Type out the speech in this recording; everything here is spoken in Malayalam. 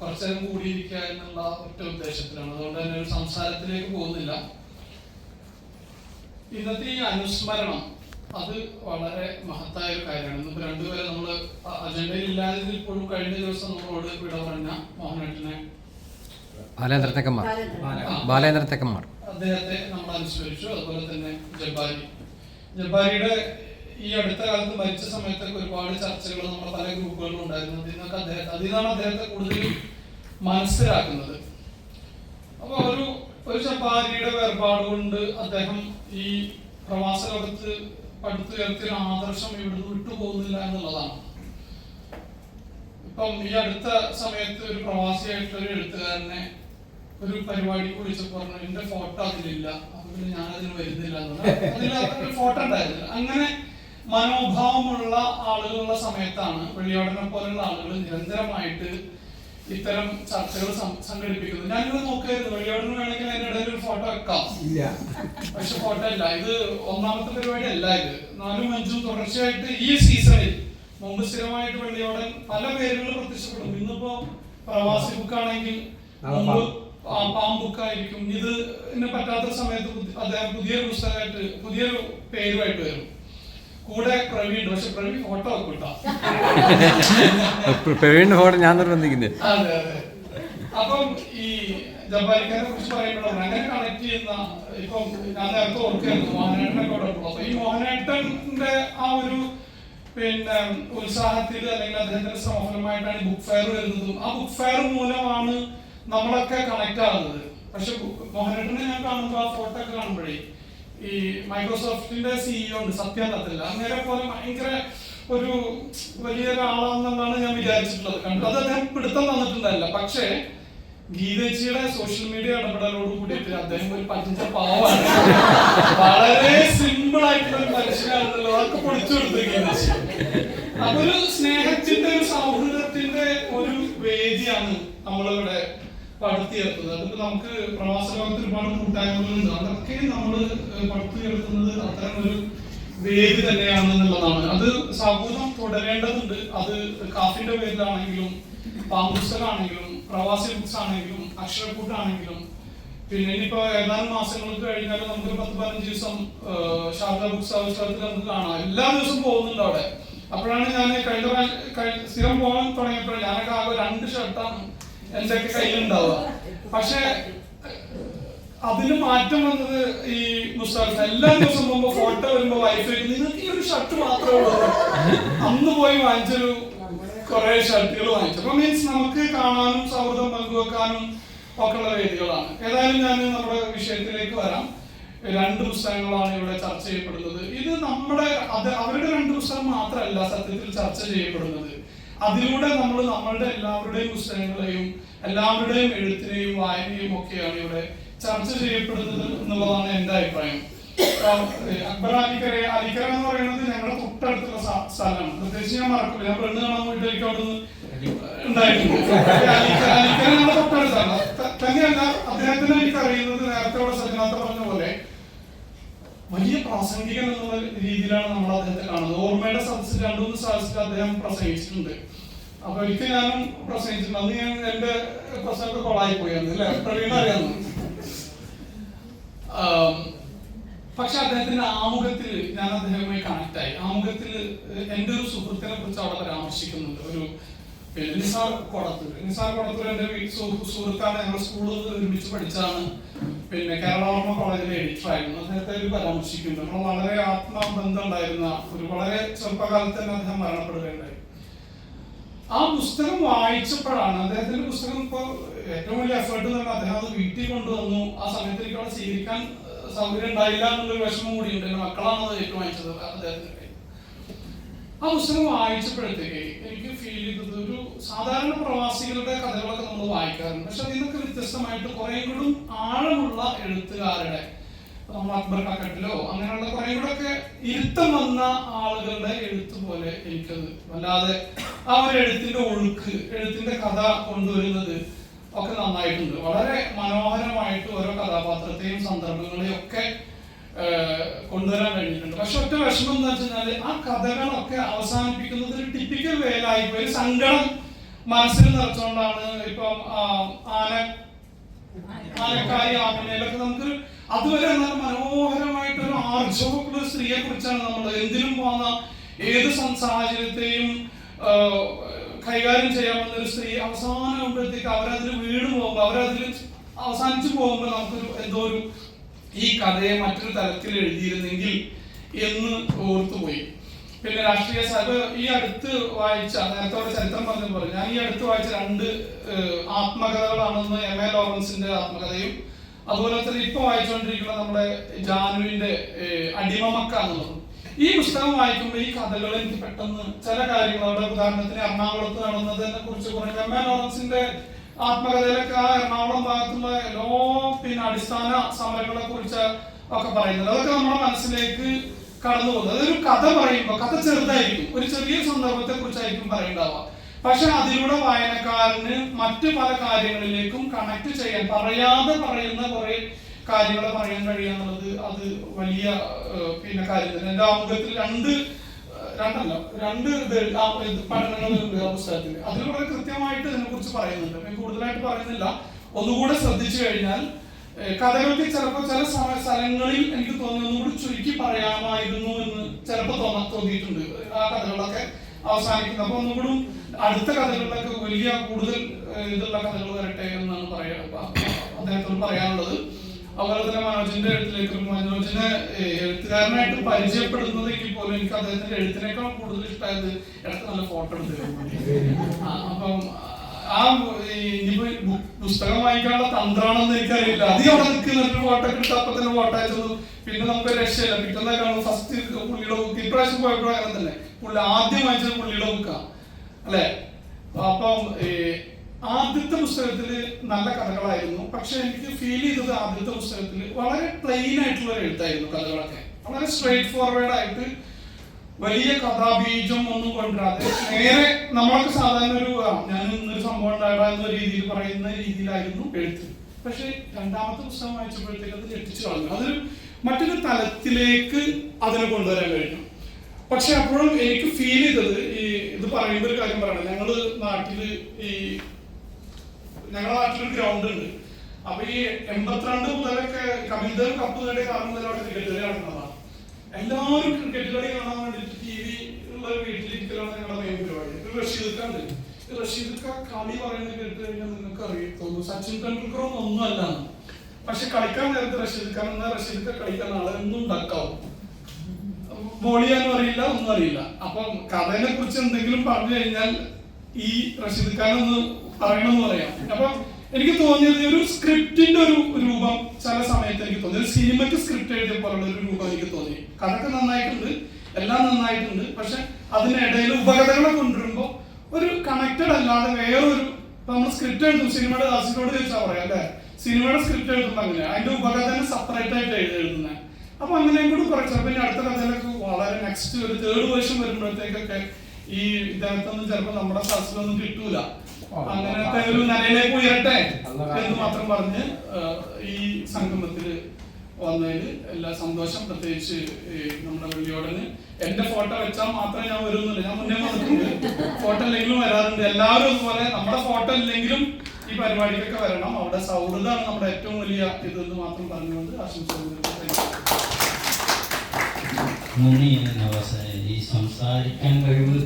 കുറച്ചേരം കൂടിയിരിക്കുക എന്നുള്ള ഒറ്റ ഉദ്ദേശത്തിലാണ്. അതുകൊണ്ട് തന്നെ ഒരു സംസാരത്തിലേക്ക് പോകുന്നില്ല. ഇന്നത്തെ ഈ അനുസ്മരണം അത് വളരെ മഹത്തായ ഒരു കാര്യമാണ്. ഇന്നിപ്പോ രണ്ടുപേരെ നമ്മൾ അജണ്ടയിൽ ഇല്ലാതെ ഇപ്പോഴും കഴിഞ്ഞ ദിവസം നമ്മളോട് വിട പറഞ്ഞ മോഹനേട്ടനെ. ബാലേന്ദ്ര തെക്കന്മാർ. ആ, ബാലേന്ദ്ര തെക്കന്മാർ. അദ്ദേഹത്തെ നമ്മൾ അനുസ്മരിച്ചു. അതുപോലെ തന്നെ ജബ്ബാരി. ജബ്ബാരിയുടെ ഈ അടുത്ത കാലത്ത് മരിച്ച സമയത്തൊക്കെ ഒരുപാട് ചർച്ചകൾ നമ്മുടെ പല ഗ്രൂപ്പുകളിലും ഉണ്ടായിരുന്നു. അതിനൊക്കെ അദ്ദേഹത്തെ അതിനാണ് അദ്ദേഹത്തെ കൂടുതൽ മനസ്സിലാക്കുന്നത്. അപ്പൊ ഒരു ഒരു ചപ്പാരിയുടെ വേർപാട് കൊണ്ട് അദ്ദേഹം ഈ പ്രവാസ ലോകത്ത് പടുത്തുയർത്തിയ ആദർശം ഇവിടുന്ന് വിട്ടുപോകുന്നില്ല എന്നുള്ളതാണ്. ഇപ്പം ഈ അടുത്ത സമയത്ത് ഒരു പ്രവാസിയായിട്ടുള്ള ഒരു എഴുത്തുകാരനെ ഒരു പരിപാടി വിളിച്ചപ്പോൾ പറഞ്ഞു എന്റെ ഫോട്ടോ അതിലില്ല. അപ്പൊ പിന്നെ ഞാൻ അതിന് വരുന്നില്ല എന്നുള്ള അതിൽ ഫോട്ടോ ഉണ്ടായിരുന്നില്ല. അങ്ങനെ മനോഭാവമുള്ള ആളുകളുള്ള സമയത്താണ് വെള്ളിയോടനെ പോലുള്ള ആളുകൾ നിരന്തരമായിട്ട് ഇത്തരം ചർച്ചകൾ സംഘടിപ്പിക്കുന്നത്. ഞാനിത് നോക്കായിരുന്നു വെള്ളിയോടന് വേണമെങ്കിൽ അതിന്റെ ഇടയിൽ ഒരു ഫോട്ടോ വെക്കാം. പക്ഷെ ഫോട്ടോ അല്ല. ഇത് ഒന്നാമത്തെ പരിപാടി അല്ല ഇത്. നാലും അഞ്ചും തുടർച്ചയായിട്ട് ഈ സീസണിൽ മുമ്പ് സ്ഥിരമായിട്ട് വെള്ളിയോടൻ പല പേരുകൾ പ്രത്യക്ഷപ്പെടും. ഇന്നിപ്പോ പ്രവാസി ബുക്കാണെങ്കിൽ നാളെ മുമ്പ് പാം. ആ, ഇത് പറ്റാത്ത സമയത്ത് അദ്ദേഹം പുതിയൊരു പുസ്തകമായിട്ട് പുതിയൊരു പേരുമായിട്ട് വരും. കൂടെ പ്രവീൺ പക്ഷെ പ്രവീൺ ഫോട്ടോ ഇട്ടാ? ഫോട്ടോ ഞാൻ നിർബന്ധിക്കുന്നത് അപ്പം ഈ ജപ്പാനിക്കാരെ കുറിച്ച് പറയുമ്പോൾ അങ്ങനെ കണക്ട് ചെയ്യുന്ന ഇപ്പം ഞാൻ നേരത്തെ ഓർക്കുന്നു മോഹനേട്ടനെ കൂടെ. അപ്പൊ ഈ മോഹനേട്ടന്റെ ആ ഒരു പിന്നെ ഉത്സാഹത്തിൽ അല്ലെങ്കിൽ അദ്ദേഹത്തിന്റെ ശ്രമഫലമായിട്ടാണ് ഈ ബുക്ക് ഫെയർ വരുന്നതും. ആ ബുക്ക് ഫെയർ മൂലമാണ് നമ്മളൊക്കെ കണക്ട് ആകുന്നത് പക്ഷെ മോഹനേട്ടനെ ഞാൻ കാണുമ്പോൾ ആ ഫോട്ടോ ഒക്കെ കാണുമ്പോഴേ ഈ മൈക്രോസോഫ്റ്റിന്റെ സിഇഒ ഉണ്ട് അല്ല അങ്ങനെ പോലെ ഭയങ്കര ഒരു വലിയൊരാളാണെന്നാണ് ഞാൻ വിചാരിച്ചിട്ടുള്ളത്. കണ്ടത് അത് അദ്ദേഹം പിടുത്തം തന്നിട്ടുണ്ടല്ല പക്ഷേ ഗീതജിയുടെ സോഷ്യൽ മീഡിയ ഇടപെടലോട് കൂടിയിട്ട് അദ്ദേഹം ഒരു പഞ്ച പാവാണ്. വളരെ സിമ്പിൾ ആയിട്ടുള്ള ഒരു മനുഷ്യനാണെന്നുള്ളത് അതൊക്കെ പൊളിച്ചു കൊടുത്തു ഗീതച്ചി. അതൊരു സ്നേഹത്തിന്റെ ഒരു സൗഹൃദത്തിന്റെ ഒരു വേദിയാണ് നമ്മളിവിടെ പടുത്തുയർത്തുന്നത് അതിപ്പോ നമുക്ക് പ്രവാസ ലോകത്ത് ഒരുപാട് കൂട്ടായ്മകളുണ്ട്. അതൊക്കെ നമ്മൾ പടുത്തുയർത്തുന്നത് അത്തരം ഒരു വേദി തന്നെയാണ് എന്നുള്ളതാണ്. അത് സൗഹൃദം തുടരേണ്ടതുണ്ട്. അത് കാഫിന്റെ പേരിലാണെങ്കിലും പാമ്പുസ്തകാണെങ്കിലും പ്രവാസി ബുക്സ് ആണെങ്കിലും അക്ഷരക്കൂട്ടാണെങ്കിലും. പിന്നെ ഇനിയിപ്പോ ഏതാനും മാസങ്ങൾക്ക് കഴിഞ്ഞാൽ നമുക്ക് പത്ത് പതിനഞ്ച് ദിവസം ശാരദ ബുക്സ് അവസരത്തിൽ നമുക്ക് കാണാം. എല്ലാ ദിവസവും പോകുന്നുണ്ട് അവിടെ. അപ്പോഴാണ് ഞാൻ കഴിഞ്ഞ സ്ഥിരം പോകാൻ തുടങ്ങിയപ്പോഴാണ് ഞാനൊക്കെ ആകെ രണ്ട് ഷർട്ടാണ് എന്റെ ഒക്കെ കയ്യിലുണ്ടാവുക. പക്ഷെ അതിന് മാറ്റം വന്നത് ഈ മുസ്താഫ് എല്ലാ ദിവസം മുമ്പ് ഫോട്ടോ വരുമ്പോ വൈഫ് ഈ ഒരു ഷർട്ട് മാത്രമേ ഉള്ളൂ. അന്ന് പോയി വാങ്ങിച്ചൊരു കുറെ ഷർട്ടുകൾ വാങ്ങിച്ചു. അപ്പൊ മീൻസ് നമുക്ക് കാണാനും സൗഹൃദം പങ്കുവെക്കാനും ഒക്കെ ഉള്ള വേദികളാണ്. ഏതായാലും ഞാൻ നമ്മുടെ വിഷയത്തിലേക്ക് വരാം. രണ്ട് പുസ്തകങ്ങളാണ് ഇവിടെ ചർച്ച ചെയ്യപ്പെടുന്നത്. ഇത് നമ്മുടെ അത് അവരുടെ രണ്ട് പുസ്തകം മാത്രമല്ല സത്യത്തിൽ ചർച്ച ചെയ്യപ്പെടുന്നത്. അതിലൂടെ നമ്മൾ നമ്മളുടെ എല്ലാവരുടെയും പുസ്തകങ്ങളെയും എല്ലാവരുടെയും എഴുത്തിനെയും വായനയും ഒക്കെയാണ് ഇവിടെ ചർച്ച ചെയ്യപ്പെടുന്നത് എന്നുള്ളതാണ് എന്റെ അഭിപ്രായം. അക്ബർ അലിക്കര അലിക്കര എന്ന് പറയുന്നത് ഞങ്ങളുടെ തൊട്ടടുത്തുള്ള സ്ഥലമാണ്. പ്രത്യേകിച്ച് ഞാൻ മറക്കില്ല ഞാൻ പെണ്ണ് കാണാൻ പോയിട്ട് എനിക്ക് അവിടെ ഉണ്ടായിട്ടുണ്ട് അലിക്കര തൊട്ടടുത്താണ്. തന്നെയല്ല അദ്ദേഹത്തിന് എനിക്ക് അറിയുന്നത് നേരത്തെ ഇവിടെ സജ്ജനാഥ പറഞ്ഞ പോലെ വലിയ പ്രാസംഗികൻ എന്നുള്ള രീതിയിലാണ് നമ്മൾ അദ്ദേഹത്തെ കാണുന്നത്. ഓർമ്മയുടെ സദസ്സിൽ രണ്ടു മൂന്ന് സദസ്സിൽ അദ്ദേഹം പ്രസംഗിച്ചിട്ടുണ്ട്. അപ്പൊ ഒരിക്കൽ ഞാനും പ്രസംഗിച്ചിട്ടുണ്ട്. അന്ന് ഞാൻ എന്റെ പ്രസംഗമൊക്കെ കൊളായി അല്ലെ? പ്രവീണ അറിയാമെന്ന് പക്ഷെ അദ്ദേഹത്തിന്റെ ആമുഖത്തിൽ ഞാൻ അദ്ദേഹവുമായി കണക്ട് ആയി. ആമുഖത്തിൽ എന്റെ ഒരു സുഹൃത്തിനെ കുറിച്ച് അവിടെ പരാമർശിക്കുന്നുണ്ട്. ഒരു നിസാർ കൊടത്തൂർ നിസാർ കൊടത്തൂർ സുഹൃ- സുഹൃത്താണ് ഞങ്ങൾ സ്കൂളിൽ ഒരുമിച്ച് പഠിച്ചാണ് പിന്നെ കേരളവർമ്മ കോളേജിലെ എഡിറ്റർ ആയിരുന്നു. അദ്ദേഹത്തെ ഒരു പരാമർശിക്കുന്നു നമ്മൾ വളരെ ആത്മബന്ധം ഉണ്ടായിരുന്ന ഒരു വളരെ ചെറുപ്പകാലത്ത് തന്നെ അദ്ദേഹം മരണപ്പെടുകയുണ്ടായി. ആ പുസ്തകം വായിച്ചപ്പോഴാണ് അദ്ദേഹത്തിന്റെ പുസ്തകം ഇപ്പൊ ഏറ്റവും വലിയ എഫേർട്ട് പറഞ്ഞാൽ അദ്ദേഹം അത് വീട്ടിൽ കൊണ്ടുവന്നു. ആ സമയത്ത് എനിക്ക് അവിടെ സ്വീകരിക്കാൻ സൗകര്യം ഉണ്ടായില്ല എന്നുള്ളൊരു വിഷമം കൂടിയുണ്ട് എന്റെ മക്കളാണ് അത് ഏറ്റവും വായിച്ചത് അദ്ദേഹത്തിന്റെ ആ പുസ്തകം വായിച്ചപ്പോഴത്തേക്ക് എനിക്ക് ഫീൽ ചെയ്തത് സാധാരണ പ്രവാസികളുടെ കഥകളൊക്കെ നമ്മൾ വായിക്കാറുണ്ട്. പക്ഷെ അതിനൊക്കെ വ്യത്യസ്തമായിട്ട് കുറെ കൂടി ആഴമുള്ള എഴുത്തുകാരുടെ നമ്മൾ അക്ബർ കക്കട്ടിലോ അങ്ങനെയുള്ള കുറെ കൂടെ ഒക്കെ ഇരുത്തം വന്ന ആളുകളുടെ എഴുത്ത് പോലെ എനിക്കത് വല്ലാതെ ആ ഒരു എഴുത്തിന്റെ ഒഴുക്ക് എഴുത്തിന്റെ കഥ കൊണ്ടുവരുന്നത് ഒക്കെ നന്നായിട്ടുണ്ട്. വളരെ മനോഹരമായിട്ട് ഓരോ കഥാപാത്രത്തെയും സന്ദർഭങ്ങളെയും ഒക്കെ കൊണ്ടുവരാൻ കഴിഞ്ഞിട്ടുണ്ട്. പക്ഷെ ഒറ്റ വിഷമം എന്താ വെച്ചാൽ ആ കഥകളൊക്കെ അവസാനിപ്പിക്കുന്നത് ഒരു ടിപ്പിക്കൽ വേലായി ഒരു സങ്കടം മനസ്സിൽ നിറച്ചുകൊണ്ടാണ് ഇപ്പം ആന ആനക്കായി ആമനയിലൊക്കെ നമുക്ക് അതുവരെ മനോഹരമായിട്ടൊരു ആർജവക്കുള്ള സ്ത്രീയെ കുറിച്ചാണ് നമ്മൾ എന്തിനും പോകുന്ന ഏത് സാഹചര്യത്തെയും കൈകാര്യം ചെയ്യാവുന്ന ഒരു സ്ത്രീ അവസാനമാകുമ്പോഴത്തേക്ക് അവരതിൽ വീട് പോകുമ്പോൾ അവരതിൽ അവസാനിച്ചു പോകുമ്പോൾ നമുക്കൊരു എന്തോ ഒരു ഈ കഥയെ മറ്റൊരു തലത്തിൽ എഴുതിയിരുന്നെങ്കിൽ എന്ന് ഓർത്തുപോയി. പിന്നെ രാഷ്ട്രീയ ഈ അടുത്ത് വായിച്ച നേരത്തോടെ ചരിത്രം പറഞ്ഞു പോലെ ഞാൻ ഈ അടുത്ത് വായിച്ച രണ്ട് ആത്മകഥകളാണെന്ന് എം എ ലോറൻസിന്റെ ആത്മകഥയും അതുപോലെ തന്നെ ഇപ്പൊ വായിച്ചുകൊണ്ടിരിക്കുന്ന നമ്മുടെ ജാനുവിന്റെ എന്നുള്ളത്. ഈ പുസ്തകം വായിക്കുമ്പോൾ ഈ കഥകൾ എനിക്ക് പെട്ടെന്ന് ചില കാര്യങ്ങൾ അവിടെ ഉദാഹരണത്തിന് എറണാകുളത്ത് നടന്നതിനെ കുറിച്ച് പറഞ്ഞു എം എ ലോറൻസിന്റെ ആത്മകഥയിലൊക്കെ ആ എറണാകുളം ഭാഗത്തുള്ള എല്ലാ പിന്നെ അടിസ്ഥാന സമരങ്ങളെ കുറിച്ച് ഒക്കെ പറയുന്നത്. അതൊക്കെ നമ്മുടെ മനസ്സിലേക്ക് കടന്നു പോകുന്നത്. അതൊരു കഥ പറയുമ്പോൾ കഥ ചെറുതായിരിക്കും. ഒരു ചെറിയ സന്ദർഭത്തെ കുറിച്ചായിരിക്കും പറയണ്ടാവുക. പക്ഷെ അതിലൂടെ വായനക്കാരന് മറ്റു പല കാര്യങ്ങളിലേക്കും കണക്ട് ചെയ്യാൻ പറയാതെ പറയുന്ന കുറെ കാര്യങ്ങൾ പറയാൻ കഴിയാന്നുള്ളത് അത് വലിയ പിന്നെ കാര്യം തന്നെ. എന്റെ ആമുഖത്തിൽ രണ്ട് രണ്ടല്ല രണ്ട് പഠനങ്ങളുണ്ട് ആ പുസ്തകത്തിൽ. വളരെ കൃത്യമായിട്ട് ഇതിനെ കുറിച്ച് പറയുന്നുണ്ട്. ഞാൻ കൂടുതലായിട്ട് പറയുന്നില്ല. ഒന്നുകൂടെ ശ്രദ്ധിച്ചു കഴിഞ്ഞാൽ കഥകൾക്ക് ചിലപ്പോൾ ചില സ്ഥലങ്ങളിൽ എനിക്ക് തോന്നുന്നു ചുരുക്കി പറയാമായിരുന്നു എന്ന് ചിലപ്പോൾ തോന്നാ തോന്നിയിട്ടുണ്ട്. ആ കഥകളൊക്കെ അവസാനിക്കുന്നത് അപ്പൊ ഒന്നുകൂടി അടുത്ത കഥകളിലൊക്കെ വലിയ കൂടുതൽ ഇതുള്ള കഥകൾ വരട്ടെ എന്നാണ് പറയാ അദ്ദേഹത്തോട് പറയാനുള്ളത്. അതുപോലെ തന്നെ മനോജിന്റെ എഴുത്തിലേക്ക് മനോജിനെ എഴുത്തുകാരനായിട്ട് പരിചയപ്പെടുന്നതെങ്കിൽ പോലും എനിക്ക് അദ്ദേഹത്തിന്റെ എഴുത്തിനേക്കാൾ കൂടുതൽ ഇഷ്ടമായത് ഇടയ്ക്ക് നല്ല ഫോട്ടോ എടുത്തു അപ്പം ആ പുസ്തകം വായിക്കാനുള്ള തന്ത്രാണെന്ന് എനിക്കറിയില്ല. അധികം അവിടെ നിൽക്കുന്ന ഒരു ഇട്ട് അപ്പൊ തന്നെ ഫോട്ടോ പിന്നെ നമുക്ക് രക്ഷയില്ല. പിറ്റേന്ന് കാണും ഫസ്റ്റ് പുള്ളിയുടെ ബുക്ക് ഇപ്രാവശ്യം പോയപ്പോഴും അങ്ങനെ തന്നെ. പുള്ളി ആദ്യം വായിച്ചത് പുള്ളിയുടെ ബുക്കാ അല്ലെ? അപ്പം ആദ്യത്തെ പുസ്തകത്തിൽ നല്ല കഥകളായിരുന്നു. പക്ഷെ എനിക്ക് ഫീൽ ചെയ്തത് ആദ്യത്തെ പുസ്തകത്തിൽ വളരെ പ്ലെയിൻ ആയിട്ടുള്ള ഒരു എഴുത്തായിരുന്നു കഥകളൊക്കെ. വളരെ സ്ട്രേറ്റ് ഫോർവേഡ് ആയിട്ട് വലിയ കഥാബീജം ഒന്നും കൊണ്ടുവരാതെ. നേരെ നമ്മൾക്ക് സാധാരണ ഒരു ഞാൻ ഇന്നൊരു സംഭവം ഉണ്ടാകാം എന്ന രീതിയിൽ പറയുന്ന രീതിയിലായിരുന്നു എഴുത്ത്. പക്ഷെ രണ്ടാമത്തെ പുസ്തകം വായിച്ചപ്പോഴത്തേക്ക് അത് ഞെട്ടിച്ചു കളഞ്ഞു. അതൊരു മറ്റൊരു തലത്തിലേക്ക് അതിനെ കൊണ്ടുവരാൻ കഴിഞ്ഞു പക്ഷെ അപ്പോഴും എനിക്ക് ഫീൽ ചെയ്തത് ഈ ഇത് പറയുമ്പോൾ ഒരു കാര്യം പറയണം. ഞങ്ങൾ നാട്ടിൽ ഈ ഞങ്ങളുടെ നാട്ടിലൊരു ഗ്രൗണ്ട് ഉണ്ട്. അപ്പൊ ഈ എൺപത്തിരണ്ട് മുതലൊക്കെ കവിതകൾ കപ്പ് നേടിയ കാലം മുതൽ ക്രിക്കറ്റ് കളി നടക്കുന്നതാണ്. എല്ലാവരും ക്രിക്കറ്റ് കളി കാണാൻ വേണ്ടിട്ട് ടി വി ഉള്ള വീട്ടിലിരിക്കലാണ് ഞങ്ങളുടെ മെയിൻ പരിപാടി. ഇത് റഷീദ് ഖാൻ കളി പറയുന്നത് കേട്ട് കഴിഞ്ഞാൽ നിങ്ങൾക്ക് അറിയത്തുള്ളൂ സച്ചിൻ ടെണ്ടുൽക്കർ ഒന്നും ഒന്നുമല്ല. പക്ഷെ കളിക്കാൻ നേരത്തെ ഖാൻ എന്നാൽ റഷീദ് ഖാൻ കളിക്കാൻ ആളെ ഒന്നും ഉണ്ടാക്കാവും. ബോൾ ചെയ്യാനും അറിയില്ല ഒന്നും അറിയില്ല. അപ്പം കഥയെ കുറിച്ച് എന്തെങ്കിലും പറഞ്ഞു കഴിഞ്ഞാൽ ഈ റഷീദ് ഖാൻ ഒന്ന് പറയണമെന്ന് പറയാം. അപ്പൊ എനിക്ക് തോന്നിയത് ഒരു സ്ക്രിപ്റ്റിന്റെ ഒരു രൂപം ചില സമയത്ത് എനിക്ക് തോന്നി. ഒരു സിനിമയ്ക്ക് സ്ക്രിപ്റ്റ് എഴുതിയ പോലുള്ള ഒരു രൂപം എനിക്ക് തോന്നി. കഥക്ക് നന്നായിട്ടുണ്ട് എല്ലാം നന്നായിട്ടുണ്ട്. പക്ഷെ അതിനിടയിൽ ഉപകഥകളെ കൊണ്ടുവരുമ്പോൾ ഒരു കണക്റ്റഡ് അല്ലാതെ വേറൊരു നമ്മൾ സ്ക്രിപ്റ്റ് എഴുതും സിനിമയുടെ ദാസിനോട് ചോദിച്ചാൽ പറയാം അല്ലെ? സിനിമയുടെ സ്ക്രിപ്റ്റ് എഴുതുമ്പോൾ അങ്ങനെ അതിന്റെ ഉപകഥനെ സെപ്പറേറ്റ് ആയിട്ട് എഴുതി എഴുതുന്നത് അപ്പൊ അങ്ങനെയും കൂടി കുറച്ച്. പിന്നെ അടുത്ത കഥയിലൊക്കെ വളരെ നെക്സ്റ്റ് ഒരു തേർഡ് വേർഷൻ വരുമ്പോഴത്തേക്കൊക്കെ ഈ ഇതിനകത്തൊന്നും ചിലപ്പോ നമ്മുടെ ശാസ്ത്രമൊന്നും കിട്ടൂല. അങ്ങനത്തെ ഒരു നിലയിലേക്ക് ഉയരട്ടെ എന്ന് മാത്രം പറഞ്ഞ് ഈ സംഗമത്തിൽ വന്നതിന് എല്ലാ സന്തോഷം പ്രത്യേകിച്ച് നമ്മുടെ വെള്ളിയോടന്. എന്റെ ഫോട്ടോ വെച്ചാൽ മാത്രമേ ഞാൻ വരുന്നില്ല ഞാൻ മുന്നേ വന്നിട്ടുണ്ട്. ഫോട്ടോ ഇല്ലെങ്കിലും വരാറുണ്ട്. എല്ലാവരും ഇതുപോലെ നമ്മുടെ ഫോട്ടോ ഇല്ലെങ്കിലും ഈ പരിപാടിക്കൊക്കെ വരണം. അവിടെ സൗഹൃദമാണ് നമ്മുടെ ഏറ്റവും വലിയ ഇത് എന്ന് മാത്രം പറഞ്ഞുകൊണ്ട് ആശംസിക്കുന്നു. നന്ദി നവാസ ഈ സംസാരിക്കാൻ കഴിവ്